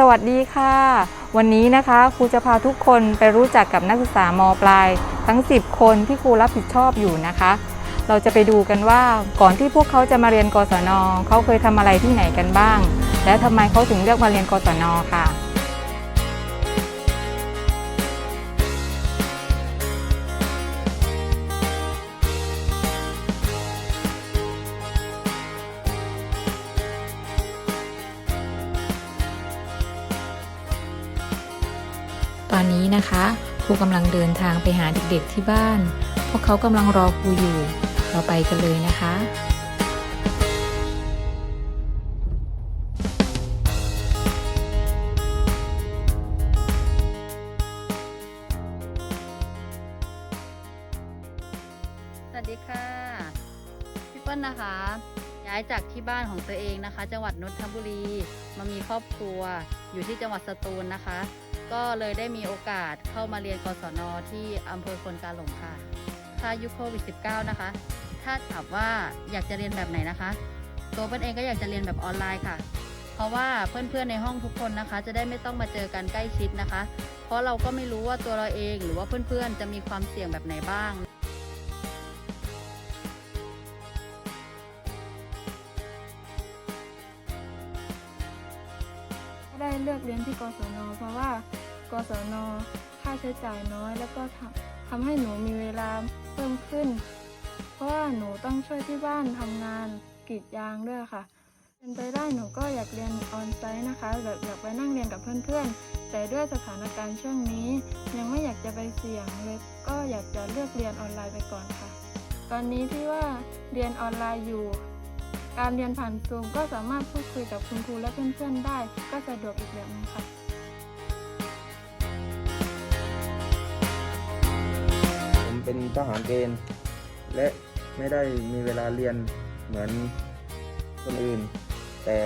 สวัสดีค่ะ วันนี้นะคะครูจะพาทุกคนไปรู้จักกับนักศึกษามปลาย ทั้ง 10 คนที่ครูรับผิดชอบอยู่นะคะ เราจะไปดูกันว่าก่อนที่พวกเขาจะมาเรียนกศนเขาเคยทำอะไรที่ไหนกันบ้าง และทำไมเขาถึงเลือกมาเรียนกศนค่ะ อนนี้นะคะครูกำลังเดินทางไปหาเด็กๆที่บ้าน พวกเขากำลังรอครูอยู่ เราไปกันเลยนะคะสวัสดีค่ะพี่เปิ้ลนะคะ ย้ายจากที่บ้านของตัวเองนะคะ จังหวัดนนทบุรีมามีครอบครัวอยู่ที่จังหวัดสตูลนะคะ ก็เลยได้มีโอกาสเข้ามาเรียนกศนที่อำเภอควนกาหลงค่ะ ถ้ายุคโควิด -19 นะคะ ถ้าถามว่าอยากจะเรียนแบบไหนนะคะ ตัวเพื่อนเองก็อยากจะเรียนแบบออนไลน์ค่ะ เพราะว่าเพื่อนๆในห้องทุกคนนะคะ จะได้ไม่ต้องมาเจอกันใกล้ชิดนะคะ เพราะเราก็ไม่รู้ว่าตัวเราเองหรือว่าเพื่อนๆจะมีความเสี่ยงแบบไหนบ้าง ได้เลือกเรียนที่กศน เพราะว่ากศน ค่าใช้จ่ายน้อย แล้วก็ทำทำให้หนูมีเวลาเพิ่มขึ้น เพราะว่าหนูต้องช่วยที่บ้านทำงานกรีดยางด้วยค่ะ เป็นไปได้หนูก็อยากเรียนออนไซต์นะคะ แบบอยากไปนั่งเรียนกับเพื่อนๆ แต่ด้วยสถานการณ์ช่วงนี้ ยังไม่อยากจะไปเสี่ยงเลยก็อยากจะเลือกเรียนออนไลน์ไปก่อนค่ะ ตอนนี้ที่ว่าเรียนออนไลน์อยู่ การเรียนผ่านซูมก็สามารถพูดคุยกับคุณครูและเพื่อนๆได้ ก็สะดวกอีกแบบนึงค่ะผมเป็นทหารเกณฑ์และไม่ได้มีเวลาเรียนเหมือนคนอื่น แต่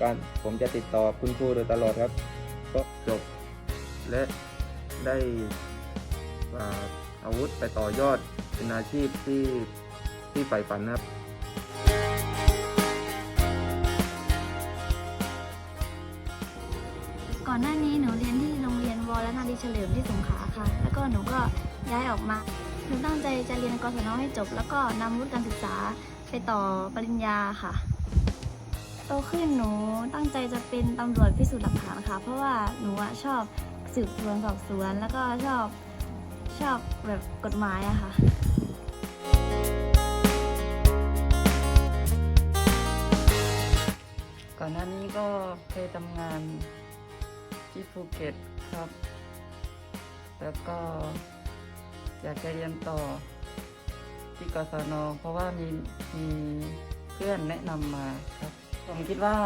การผมจะติดต่อคุณครูโดยตลอดครับ ก็จบและได้อาอาวุธไปต่อยอดเป็นอาชีพที่ที่ใฝ่ฝันครับ อนหน้านี้หนูเรียนที่โรงเรียนวรนารีเฉลิมที่สงขลาค่ะ แล้วก็หนูก็ย้ายออกมา หนูตั้งใจจะเรียนกศนให้จบ แล้วก็นำวุฒิการศึกษาไปต่อปริญญาค่ะ โตขึ้นหนูตั้งใจจะเป็นตำรวจพิสูจน์หลักฐานค่ะ เพราะว่าหนูอะชอบสืบสวนสอบสวน แล้วก็ชอบชอบแบบกฎหมายอะค่ะก่อนหน้านี้ก็เคยทำงาน ที่ภูเก็ตครับ แล้วก็อยากจะเรียนต่อที่กศนเพราะว่ามีมีเพื่อนแนะนำมาครับ ผมคิดว่า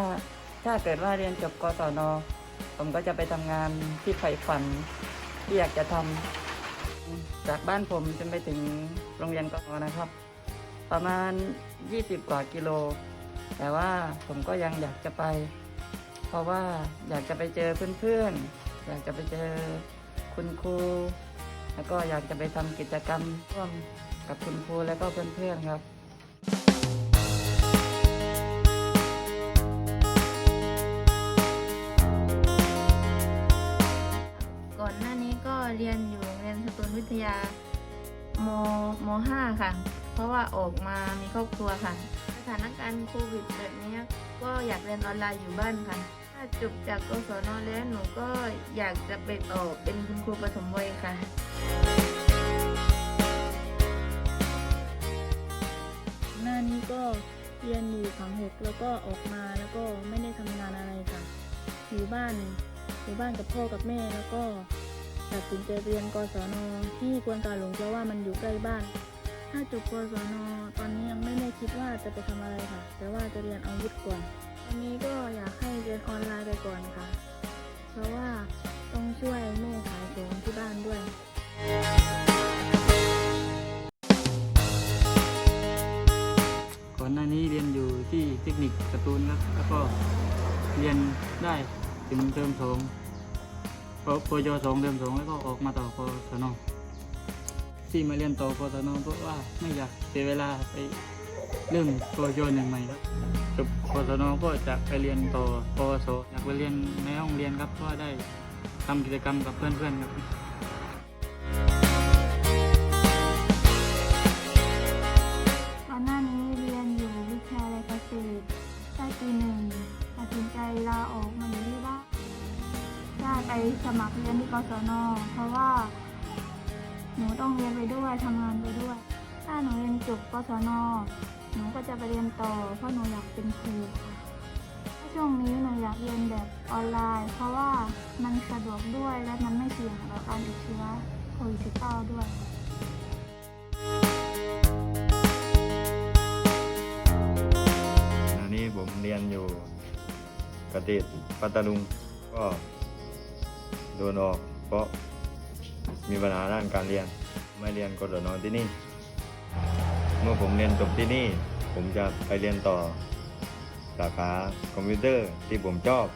ถ้าเกิดว่าเรียนจบกศนผมก็จะไปทำงานที่ใฝ่ฝันที่อยากจะทำจากบ้านผมจนไปถึงโรงเรียนกศนนะครับ ประมาณ 20 กว่ากิโล แต่ว่าผมก็ยังอยากจะไป ราะว่าอยากจะไปเจอเพื่อนๆ อยากจะไปเจอคุณครู แล้วก็อยากจะไปทำกิจกรรมร่วมกับคุณครูและก็เพื่อนๆครับก่อนหน้านี้ก็เรียนอยู่โรงเรียนสตูลวิทยามมห้าค่ะ เพราะว่าออกมามีครอบครัวค่ะ สถานการณ์โควิดแบบนี้ก็อยากเรียนออนไลน์อยู่บ้านค่ะ ถ้าจบจากกศนแล้วหนูก็อยากจะไปต่อเป็นคุณครูปฐมวัยค่ะ หน้านี้ก็เรียนอยู่ขังหกแล้วก็ออกมาแล้วก็ไม่ได้ทำงานอะไรค่ะ อยู่บ้านอยู่บ้านกับพ่อกับแม่แล้วก็ตัดสินใจเรียนกศนที่กวนกาหลงเพราะว่ามันอยู่ใกล้บ้าน ถ้าจบกศนตอนนี้ยังไม่ได้คิดว่าจะไปทำอะไรค่ะ แต่ว่าจะเรียนอาวุธก่อน อนนี้ก็อยากให้เรียนออนไลน์ไปก่อนค่ะ เพราะว่าต้องช่วยแม่ขายของที่บ้านด้วยก่อนหน้านี้เรียนอยู่ที่เทคนิคสตูลครับแล้วก็เรียนได้ถึงเทอมสองปปยสองเทอมสองแล้วก็ออกมาต่อกศนที่มาเรียนต่อกศนเพราะว่าไม่อยากเสียเวลาไป เริ่มตัวยนใหม่ครับจบกศนก็จะไปเรียนต่อปวสอยากไปเรียนในห้องเรียนครับเพราะได้ทำกิจกรรมกับเพื่อนๆครับก่อนหน้านี้เรียนอยู่วิทยาลัยเกษตรได้ปีหนึ่งตัดสินใจลาออกมาอยู่ที่บ้านได้ไปสมัครเรียนที่กศนเพราะว่าหนูต้องเรียนไปด้วยทำงานไปด้วย ถ้าหนูเรียนจบกศน หนูก็จะไปเรียนต่อ เพราะหนูอยากเป็นครูค่ะช่วงนี้หนูอยากเรียนแบบออนไลน์ เพราะว่ามันสะดวกด้วยและมันไม่เสี่ยงต่อการติดเชื้อโควิด 19 ด้วยอันนี้ผมเรียนอยู่เกษตรปัตตาลุงก็โดนออก เพราะมีปัญหาด้านการเรียนไม่เรียนกศนที่นี่ เมื่อผมเรียนจบที่นี่ ผมจะไปเรียนต่อ สาขาคอมพิวเตอร์ที่ผมชอบ